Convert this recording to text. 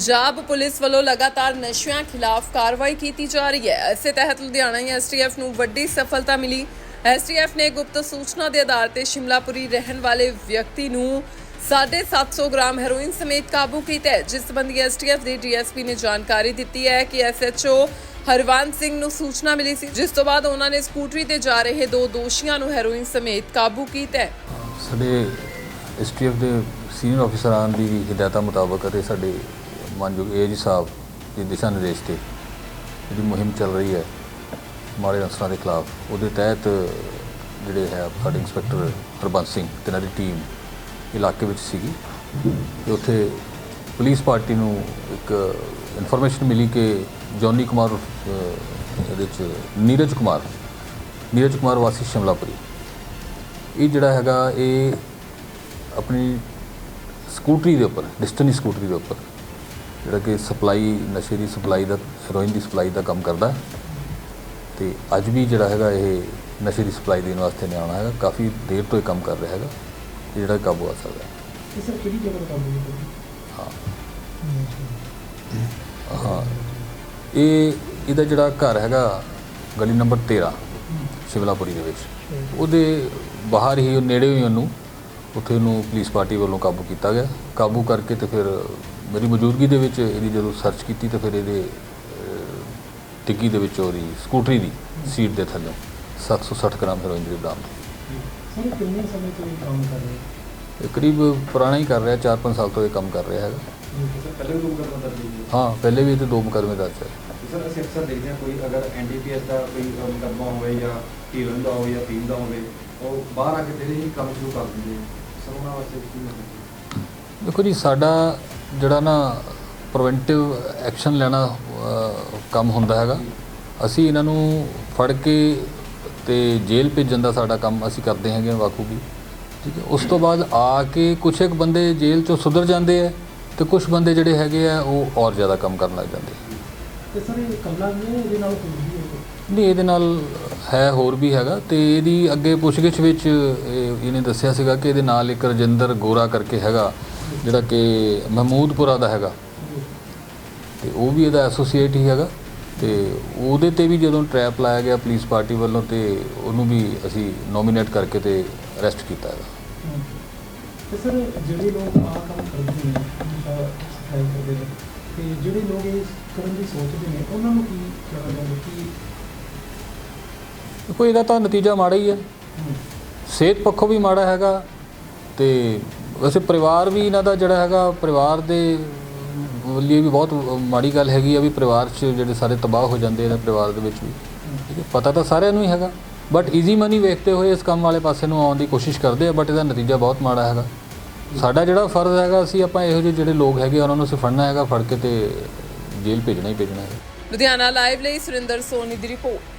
Punjab police ਵੱਲੋਂ ਲਗਾਤਾਰ ਨਸ਼ਿਆਂ ਖਿਲਾਫ ਕਾਰਵਾਈ ਕੀਤੀ ਜਾ ਰਹੀ ਹੈ। ਇਸੇ ਤਹਿਤ ਲੁਧਿਆਣਾ ਐਸਟੀਐਫ ਨੂੰ ਵੱਡੀ ਸਫਲਤਾ ਮਿਲੀ। ਐਸਟੀਐਫ ਨੇ ਗੁਪਤ ਸੂਚਨਾ ਦੇ ਆਧਾਰ ਤੇ ਸ਼ਿਮਲਾਪੁਰੀ ਰਹਿਣ ਵਾਲੇ ਵਿਅਕਤੀ ਨੂੰ 750 ਗ੍ਰਾਮ ਹੈਰੋਇਨ ਸਮੇਤ ਕਾਬੂ ਕੀਤਾ ਹੈ। ਜਿਸ ਸੰਬੰਧੀ ਐਸਟੀਐਫ ਦੇ ਡੀਐਸਪੀ ਨੇ ਜਾਣਕਾਰੀ ਦਿੱਤੀ ਹੈ ਕਿ ਐਸਐਚਓ ਹਰਵੰਤ ਸਿੰਘ ਨੂੰ ਸੂਚਨਾ ਮਿਲੀ ਸੀ, ਜਿਸ ਤੋਂ ਬਾਅਦ ਉਹਨਾਂ ਨੇ ਸਕੂਟਰੀ ਤੇ ਜਾ ਰਹੇ ਦੋ ਦੋਸ਼ੀਆਂ ਨੂੰ ਹੈਰੋਇਨ ਸਮੇਤ ਕਾਬੂ ਕੀਤਾ ਹੈ। ਸਾਡੇ ਐਸਟੀਐਫ ਦੇ ਸੀਨੀਅਰ ਅਫਸਰਾਂ ਦੀ ਹਦਾਇਤਾਂ ਮੁਤਾਬਕ ਅਤੇ ਸਾਡੇ ਮਾਨਯੋਗ ਏਜੀ ਸਾਹਿਬ ਦੇ ਦਿਸ਼ਾ ਨਿਰਦੇਸ਼ ਤੇ ਜਿਹੜੀ ਮੁਹਿੰਮ ਚੱਲ ਰਹੀ ਹੈ ਮਾੜੇ ਅਨਸਰਾਂ ਦੇ ਖਿਲਾਫ, ਉਹਦੇ ਤਹਿਤ ਜਿਹੜੇ ਹੈ ਸਾਡੇ ਇੰਸਪੈਕਟਰ ਹਰਬੰਸ ਸਿੰਘ ਤੇ ਇਹਨਾਂ ਦੀ ਟੀਮ ਇਲਾਕੇ ਵਿੱਚ ਸੀਗੀ। ਤੇ ਉੱਥੇ ਪੁਲਿਸ ਪਾਰਟੀ ਨੂੰ ਇੱਕ ਇਨਫੋਰਮੇਸ਼ਨ ਮਿਲੀ ਕਿ ਜੌਨੀ ਕੁਮਾਰ ਇਹਦੇ ਚ ਨੀਰਜ ਕੁਮਾਰ ਨੀਰਜ ਕੁਮਾਰ ਵਾਸੀ ਸ਼ਿਮਲਾਪੁਰੀ। ਇਹ ਜਿਹੜਾ ਹੈਗਾ, ਇਹ ਆਪਣੀ ਸਕੂਟਰੀ ਦੇ ਉੱਪਰ, ਡਿਸਟਨੀ ਸਕੂਟਰੀ ਦੇ ਉੱਪਰ ਜਿਹੜਾ ਕਿ ਸਪਲਾਈ ਨਸ਼ੇ ਦੀ ਸਪਲਾਈ ਦਾ ਹੈਰੋਇਨ ਦੀ ਸਪਲਾਈ ਦਾ ਕੰਮ ਕਰਦਾ। ਤੇ ਅੱਜ ਵੀ ਜਿਹੜਾ ਹੈਗਾ ਇਹ ਨਸ਼ੇ ਦੀ ਸਪਲਾਈ ਦੇਣ ਵਾਸਤੇ ਨਹੀਂ ਆਉਣਾ ਹੈਗਾ ਕਾਫੀ ਦੇਰ ਤੋਂ ਇਹ ਕੰਮ ਕਰ ਰਿਹਾ ਹੈਗਾ ਜਿਹੜਾ ਕਾਬੂ ਆ ਸਕਦਾ ਹੈ। ਇਹ ਸਰ ਕਿਹੜੀ ਜਗ੍ਹਾ ਤੋਂ ਕੰਮ ਕੀਤਾ ਹਾਂ? ਹਾਂ। ਇਹ ਇਹਦਾ ਜਿਹੜਾ ਘਰ ਹੈਗਾ ਗਲੀ ਨੰਬਰ 13 ਸ਼ਿਵਲਾਪੁਰੀ ਦੇ ਵਿੱਚ। ਉਹਦੇ ਬਾਹਰ ਹੀ ਉਹ ਨੇੜੇ ਹੀ ਉਹਨੂੰ ਉੱਥੇ ਉਹਨੂੰ ਪੁਲਿਸ ਪਾਰਟੀ ਵੱਲੋਂ ਕਾਬੂ ਕੀਤਾ ਗਿਆ। ਕਾਬੂ ਕਰਕੇ ਤੇ ਫਿਰ ਮੇਰੀ ਮੌਜੂਦਗੀ ਦੇ ਵਿੱਚ ਇਹਦੀ ਜਦੋਂ ਸਰਚ ਕੀਤੀ ਤਾਂ ਫਿਰ ਇਹਦੇ ਟਿੱਕੀ ਦੇ ਵਿੱਚ ਉਹਦੀ ਸਕੂਟਰੀ ਦੀ ਸੀਟ ਦੇ ਥੱਲੇ। 760 ਗ੍ਰਾਮ ਹੈਰੋਇਨ ਦੀ ਬਰਾਮਦ ਸਰ ਇਹ ਕਿੰਨੇ ਸਮੇਂ ਤੋਂ ਇਹ ਕੰਮ ਕਰ ਰਹੇ? ਹੋ? ਇਹ ਕਰੀਬ ਪੁਰਾਣਾ ਹੀ ਕਰ ਰਿਹਾ 4-5 ਸਾਲ ਤੋਂ ਇਹ ਕੰਮ ਕਰ ਰਿਹਾ ਹੈਗਾ। ਸਰ ਪਹਿਲੇ ਵੀ ਮੁਕਦਮਾ ਦਰਜ ਹੋਈ ਹੈ ਪਹਿਲੇ ਵੀ ਇਹਦੇ ਦੋ ਮੁਕੱਦਮੇ ਦਰਜ ਹੈ ਸਰ ਅਸੀਂ ਅਕਸਰ ਦੇਖਦੇ ਹਾਂ ਕੋਈ ਅਗਰ ਐਨਡੀਪੀਐਸ ਦਾ ਕੋਈ ਮੁਕੱਦਮਾ ਹੋਵੇ ਜਾਂ ਹੀਰੋਇਨ ਦਾ ਹੋਵੇ ਜਾਂ ਦਾ ਹੋਵੇ ਉਹ ਬਾਹਰ ਆ ਕੇ ਫਿਰ ਹੀ ਕੰਮ ਸ਼ੁਰੂ ਕਰ ਦਿੰਦੇ ਆ ਸਰ ਉਹਨਾਂ ਵਾਸਤੇ ਕੀ ਮਤਲਬ ਦੇਖੋ ਜੀ ਸਾਡਾ ਜਿਹੜਾ ਨਾ ਪ੍ਰੀਵੈਂਟਿਵ ਐਕਸ਼ਨ ਲੈਣਾ ਕੰਮ ਹੁੰਦਾ ਹੈਗਾ। ਅਸੀਂ ਇਹਨਾਂ ਨੂੰ ਫੜ ਕੇ ਤੇ ਜੇਲ੍ਹ ਭੇਜਣ ਦਾ ਸਾਡਾ ਕੰਮ ਅਸੀਂ ਕਰਦੇ ਹੈਗੇ ਬਾਖੂਬੀ। ਠੀਕ ਹੈ ਉਸ ਤੋਂ ਬਾਅਦ ਆ ਕੇ ਕੁਛ ਇੱਕ ਬੰਦੇ ਜੇਲ੍ਹ ਚੋਂ ਸੁਧਰ ਜਾਂਦੇ ਆ ਤੇ ਕੁਝ ਬੰਦੇ ਜਿਹੜੇ ਹੈਗੇ ਆ ਉਹ ਔਰ ਜ਼ਿਆਦਾ ਕੰਮ ਕਰਨ ਲੱਗ ਜਾਂਦੇ ਆ। ਤੇ ਸਰ ਇਹ ਕੱਲਾ ਨਹੀਂ ਇਹਦੇ ਨਾਲ ਵੀ ਨਹੀਂ ਇਹਦੇ ਨਾਲ ਹੈ ਹੋਰ ਵੀ ਹੈਗਾ ਤੇ ਇਹਦੀ ਅੱਗੇ ਪੁੱਛਗਿੱਛ ਵਿੱਚ ਇਹ- ਇਹਨੇ ਦੱਸਿਆ ਸੀਗਾ ਕਿ ਇਹਦੇ ਨਾਲ ਇੱਕ ਰਜਿੰਦਰ ਗੋਰਾ ਕਰਕੇ ਹੈਗਾ। ਜਿਹੜਾ ਕਿ ਮਹਿਮੂਦਪੁਰਾ ਦਾ ਹੈਗਾ। ਤੇ ਉਹ ਵੀ ਇਹਦਾ ਐਸੋਸੀਏਟ ਹੀ ਹੈਗਾ। ਤੇ ਉਹਦੇ ਤੇ ਵੀ ਜਦੋਂ ਟਰੈਪ ਲਾਇਆ ਗਿਆ ਪੁਲਿਸ ਪਾਰਟੀ ਵੱਲੋਂ ਤੇ ਉਹਨੂੰ ਵੀ ਅਸੀਂ ਨੋਮੀਨੇਟ ਕਰਕੇ ਤੇ ਅਰੈਸਟ ਕੀਤਾ ਹੈਗਾ। ਤੇ ਸਰ ਜਿਹੜੇ ਲੋਕ ਆਹ ਕੰਮ ਕਰਦੇ ਨੇ ਨਸ਼ਾ ਸਪਲਾਈ ਕਰਦੇ ਨੇ ਤੇ ਜਿਹੜੇ ਲੋਕ ਇਹ ਕਰਨ ਦੀ ਸੋਚਦੇ ਨੇ ਉਹਨਾਂ ਨੂੰ ਕੀ ਕਹਿਣਾ ਚਾਹੁੰਦੇ ਕੀ ਕੋਈ ਇਹਦਾ ਤਾਂ ਨਤੀਜਾ ਮਾੜਾ ਹੀ। ਹੈ। ਸਿਹਤ ਪੱਖੋਂ ਵੀ ਮਾੜਾ ਹੈਗਾ ਤੇ ਵੈਸੇ ਪਰਿਵਾਰ ਵੀ ਇਹਨਾਂ ਦਾ ਜਿਹੜਾ ਹੈਗਾ ਪਰਿਵਾਰ ਦੇ ਲਈ ਵੀ ਬਹੁਤ ਮਾੜੀ ਗੱਲ ਹੈਗੀ ਆ ਵੀ ਪਰਿਵਾਰ 'ਚ ਜਿਹੜੇ ਸਾਰੇ ਤਬਾਹ ਹੋ ਜਾਂਦੇ ਨੇ ਪਰਿਵਾਰ ਦੇ ਵਿੱਚ ਵੀ। ਠੀਕ ਹੈ ਪਤਾ ਤਾਂ ਸਾਰਿਆਂ ਨੂੰ ਹੀ ਹੈਗਾ। ਬਟ ਈਜ਼ੀ ਮਨੀ ਵੇਖਦੇ ਹੋਏ ਇਸ ਕੰਮ ਵਾਲੇ ਪਾਸੇ ਨੂੰ ਆਉਣ ਦੀ ਕੋਸ਼ਿਸ਼ ਕਰਦੇ ਆ ਬਟ ਇਹਦਾ ਨਤੀਜਾ ਬਹੁਤ ਮਾੜਾ ਹੈਗਾ। ਸਾਡਾ ਜਿਹੜਾ ਫਰਜ਼ ਹੈਗਾ ਅਸੀਂ ਆਪਾਂ ਇਹੋ ਜਿਹੇ ਜਿਹੜੇ ਲੋਕ ਹੈਗੇ ਆ, ਉਹਨਾਂ ਨੂੰ ਅਸੀਂ ਫੜਨਾ ਹੈਗਾ ਫੜ ਕੇ ਤੇ ਜੇਲ੍ਹ ਭੇਜਣਾ ਹੀ ਭੇਜਣਾ ਹੈ ਲੁਧਿਆਣਾ ਲਾਈਵ ਲਈ ਸੁਰਿੰਦਰ ਸੋਨੀ ਦੀ ਰਿਪੋਰਟ।